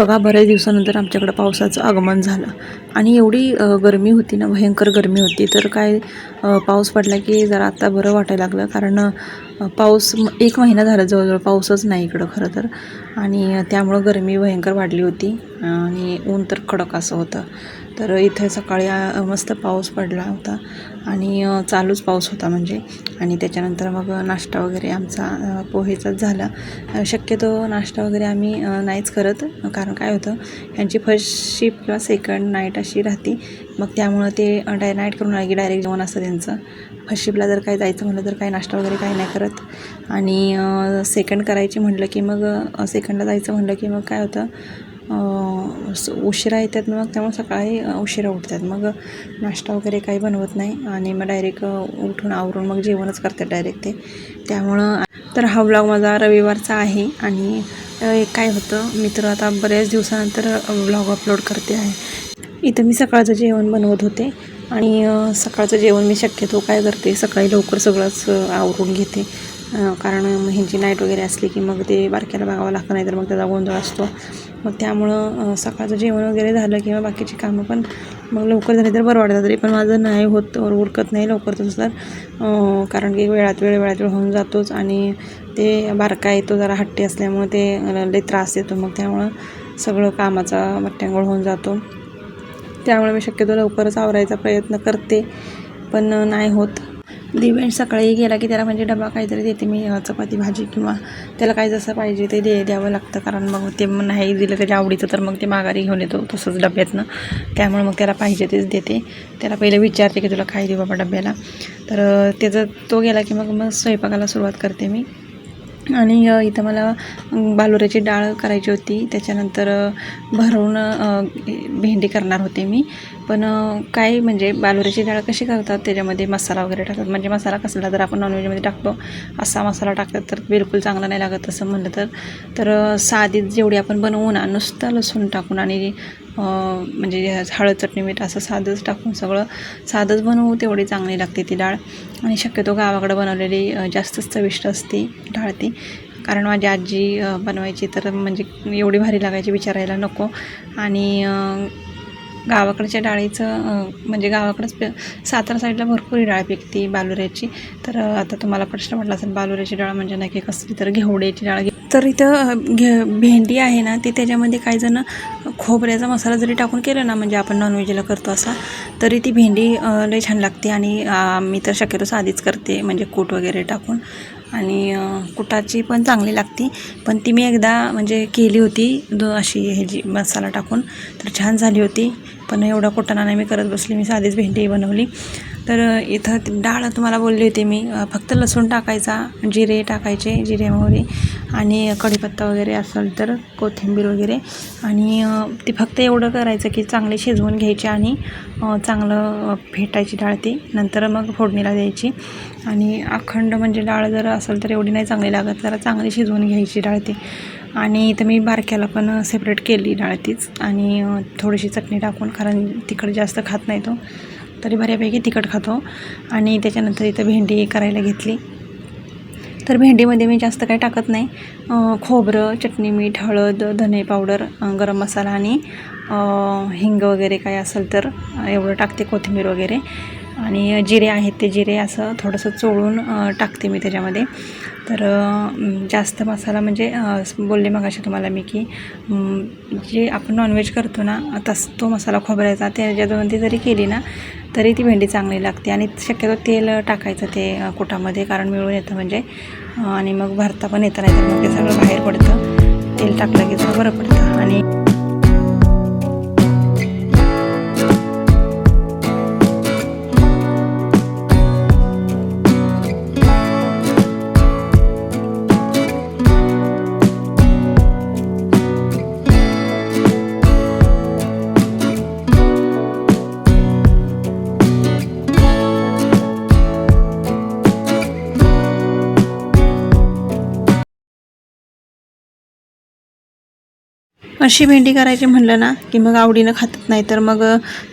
बघा बऱ्याच दिवसानंतर आमच्याकडं पावसाचं आगमन झालं. आणि एवढी गरमी होती ना भयंकर गरमी होती. तर काय पाऊस पडला की जरा आत्ता बरं वाटायला लागलं. कारण पाऊस एक महिना झाला जवळजवळ पाऊसच नाही इकडं खरं तर. आणि त्यामुळं गरमी भयंकर वाढली होती. आणि ऊन तर कडक असं होतं. तर इथे सकाळी मस्त पाऊस पडला होता आणि चालूच पाऊस होता म्हणजे. आणि त्याच्यानंतर मग नाश्ता वगैरे आमचा पोहेचाच झाला. शक्यतो नाश्ता वगैरे आम्ही नाहीच करत. कारण काय होतं यांची फर्स्ट शिफ्ट किंवा सेकंड नाईट अशी राहते. मग त्यामुळं ते डाय नाईट करून आली की डायरेक्ट जेवण असतं त्यांचं. फर्स्ट शिफ्टला जर काय जायचं म्हटलं तर काही नाश्ता वगैरे काही नाही करत. आणि सेकंड करायची म्हटलं की मग सेकंडला जायचं म्हटलं की मग काय होतं उशिरा येतात मग त्यामुळे सकाळी उशिरा उठतात. मग नाश्ता वगैरे काही बनवत नाही आणि मग डायरेक्ट उठून आवरून मग जेवणच करतात डायरेक्ट ते. त्यामुळं तर हा व्लॉग माझा रविवारचा आहे आणि एक काय होतं मी तर आता बऱ्याच दिवसानंतर व्लॉग अपलोड करते आहे. इथं मी सकाळचं जेवण बनवत होते आणि सकाळचं जेवण मी शक्यतो काय करते सकाळी लवकर सगळंच आवरून घेते. कारण मग ह्यांची नाईट वगैरे असली की मग ते बारक्याला बघावं लागतं नाही तर मग त्याचा गोंधळ असतो. मग त्यामुळं सकाळचं जेवण वगैरे झालं किंवा बाकीची कामं पण मग लवकर झाली तर बरं वाटतं तरी पण माझं नाही होत उरकत नाही लवकर तसं तर. कारण की वेळात वेळ वेळात वेळ होऊन जातोच आणि ते बारका येतो जरा हट्टी असल्यामुळे ते लई त्रास देतो. मग त्यामुळं सगळं कामाचा मट्ट्यांगोळ होऊन जातो. त्यामुळे मी शक्यतो लवकरच आवरायचा प्रयत्न करते पण नाही होत. दिव्यांश सकाळी गेला की त्याला म्हणजे डबा काहीतरी देते मी चपाती भाजी किंवा त्याला काय जसं पाहिजे ते दे द्यावं लागतं. कारण मग ते मग नाही दिलं त्याच्या आवडीचं तर मग ते माघारी घेऊन येतो तसंच डब्यातनं. त्यामुळे मग त्याला पाहिजे तेच देते. त्याला पहिले विचारते की तुला काय देऊ बाबा डब्याला. तर त्याचं तो गेला की मग मग स्वयंपाकाला सुरुवात करते मी. आणि इथं मला अं, डाळ करायची होती. त्याच्यानंतर भरून भेंडी करणार होते मी. पण काय म्हणजे बालुऱ्याची डाळ कशी करतात त्याच्यामध्ये मसाला वगैरे टाकतात. म्हणजे मसाला कसला जर आपण नॉनव्हेजमध्ये टाकतो असा मसाला टाकतात तर बिलकुल चांगला नाही लागत तसं म्हणलं तर. तर साधीच जेवढी आपण बनवू ना नुसतं लसूण टाकून आणि म्हणजे हळद चटणी मीठ असं साधंच टाकून सगळं साधंच बनवू तेवढी चांगली लागते ती डाळ. आणि शक्यतो गावाकडं बनवलेली जास्तच चविष्ट असते डाळ ती. कारण माझी आजी बनवायची तर म्हणजे एवढी भारी लागायची विचारायला नको. आणि गावाकडच्या डाळीचं म्हणजे गावाकडंच पे सातारा साईडला भरपूर डाळ पिकते बालुऱ्याची. तर आता तुम्हाला प्रश्न म्हटला असेल बालुऱ्याची डाळ म्हणजे नक्की कसली? तर घेवड्याची डाळ घे तर इथं घे भेंडी आहे ना ती त्याच्यामध्ये काही जण खोबऱ्याचा मसाला जरी टाकून केलं ना म्हणजे आपण नॉनव्हेजला करतो असा तरी ती भेंडी लई छान लागते आणि मी तर शक्यतो साधीच करते म्हणजे कूट वगैरे टाकून. आणि कुटाची पण चांगली लागते. पण ती मी एकदा म्हणजे केली होती दो अशी ह्याची मसाला टाकून तर छान झाली होती. पण एवढा कुटाणा नाही मी करत बसली मी साधीच भेंडी बनवली. तर इथं डाळ तुम्हाला बोलली होती मी फक्त लसूण टाकायचा जिरे टाकायचे जिरे मोहरी आणि कढीपत्ता वगैरे असेल तर कोथिंबीर वगैरे. आणि ते ती फक्त एवढं करायचं की चांगले शिजवून घ्यायची आणि चांगलं फेटायची डाळ ती. नंतर मग फोडणीला द्यायची. आणि अखंड म्हणजे डाळ जर असेल तर एवढी नाही चांगली लागत जरा चांगली शिजवून घ्यायची डाळ ती. आणि इथं मी बारक्याला पण सेपरेट केली डाळ तीच. आणि थोडीशी चटणी टाकून कारण तिखट जास्त खात नाही तो. तरी बऱ्यापैकी तिखट खातो. आणि त्याच्यानंतर इथं भेंडी करायला घेतली. तर भेंडीमध्ये मी जास्त काही टाकत नाही. खोबरं चटणी मीठ हळद धने पावडर गरम मसाला आणि हिंग वगैरे काय असेल तर एवढं टाकते कोथिंबीर वगैरे. आणि जिरे आहेत ते जिरे असं थोडंसं चोळून टाकते मी त्याच्यामध्ये. तर जास्त मसाला म्हणजे बोलले मग असे तुम्हाला मी की जे आपण नॉनव्हेज करतो ना तस तो मसाला खोबऱ्याचा त्याच्यामध्ये जरी केली ना तरी ती भेंडी चांगली लागते. आणि शक्यतो तेल टाकायचं ते कुटामध्ये कारण मिळून येतं म्हणजे. आणि मग भरता पण येतं नाही तर मग ते सगळं बाहेर पडतं. तेल टाकलं की सगळं बरं पडतं. आणि अशी भेंडी करायची म्हणलं ना की मग आवडीनं खातात नाही तर मग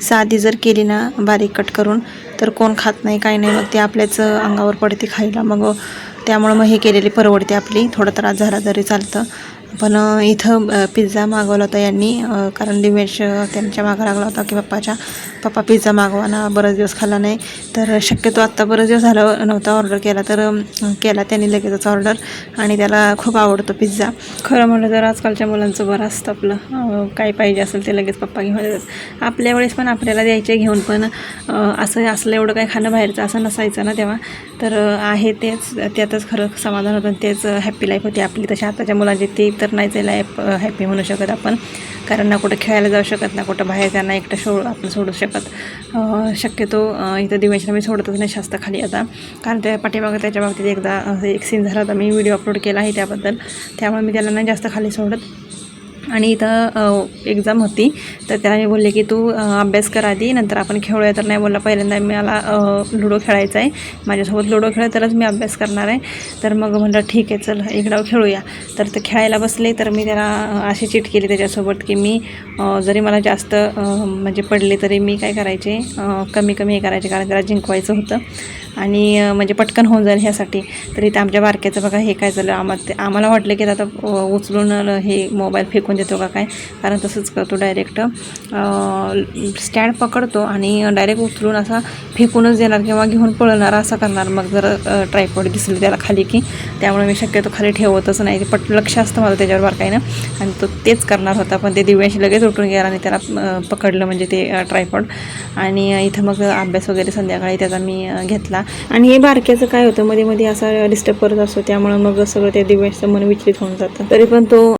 साधी जर केली ना बारीक कट करून तर कोण खात नाही काही नाही मग ते आपल्याच अंगावर पडते खायला. मग त्यामुळं मग हे केलेली परवडते आपली. थोडा त्रास झाला तरी चालतं पण इथं पिझ्झा मागवला होता यांनी. कारण दिवेश त्यांच्या मागं लागला होता की पप्पाच्या पप्पा पिझ्झा मागवा ना बरेच दिवस खाल्ला नाही. तर शक्यतो आत्ता बरेच दिवस झालं नव्हता ऑर्डर केला तर केला त्यांनी लगेचच ऑर्डर आणि त्याला खूप आवडतो पिझ्झा. खरं म्हटलं तर आजकालच्या मुलांचं बरं असतं आपलं. काय पाहिजे असेल ते लगेच पप्पा घेऊन देतात आपल्या वेळेस पण आपल्याला द्यायचे घेऊन पण असं असलं एवढं काही खाणं बाहेरचं असं नसायचं ना तेव्हा. तर आहे तेच त्यातच खरं समाधान होतं तेच हॅप्पी लाईफ होती आपली. तशी आताच्या मुलांची ती तर नाहीच आहे लाईफ हॅपी म्हणू शकत आपण. कारण ना कुठं खेळायला जाऊ शकत ना कुठं बाहेर त्यांना एकटं सोड आपण सोडू शकत. शक्यतो इथं दिवेशला मी सोडतच नाही शास्त्र खाली आता. कारण त्या पाठीमागं त्याच्या बाबतीत एकदा एक सीन झाला होता. मी व्हिडिओ अपलोड केला आहे त्याबद्दल. त्यामुळे मी त्याला नाही जास्त खाली सोडत. आणि इथं एक्झाम होती. तर त्याला मी बोलले की तू अभ्यास कर आधी नंतर आपण खेळूया. तर नाही बोलला पहिल्यांदा. मला लुडो खेळायचा आहे. माझ्यासोबत लुडो खेळ तरच मी अभ्यास करणार आहे. तर मग म्हटलं ठीक आहे चल एक डाव खेळूया. तर ते खेळायला बसले. तर मी त्याला अशी चिट केली त्याच्यासोबत की मी जरी मला जास्त म्हणजे पडले तरी मी काय करायचे? कमी कमी हे करायचे कारण त्याला जिंकवायचं होतं. आणि म्हणजे पटकन होऊन जाईल ह्यासाठी. तर इथं आमच्या बारक्याचं बघा हे काय झालं? आम्हा ते आम्हाला वाटलं की आता उचलून हे मोबाईल फेकून देतो का काय? कारण तसंच करतो डायरेक्ट स्टँड पकडतो आणि डायरेक्ट उचलून असा फेकूनच देणार किंवा घेऊन पळणार असं करणार. मग जर ट्रायपॉड दिसलं त्याला खाली की त्यामुळे मी शक्यतो खाली ठेवतच नाही. ते पट लक्ष असतं माझं त्याच्यावर बारकाईनं आणि तो तेच करणार होता. पण ते दिव्यांशी लगेच उठून गेला आणि त्याला पकडलं म्हणजे ते ट्रायपॉड आणि इथं मग अभ्यास वगैरे संध्याकाळी त्याचा मी घेतला. आणि हे बारक्याचं काय होतं? मध्ये मध्ये असा डिस्टर्ब करत असतो. त्यामुळे मग सगळं त्या दिव्याचं मन विचलित होऊन जातं. तरी पण तो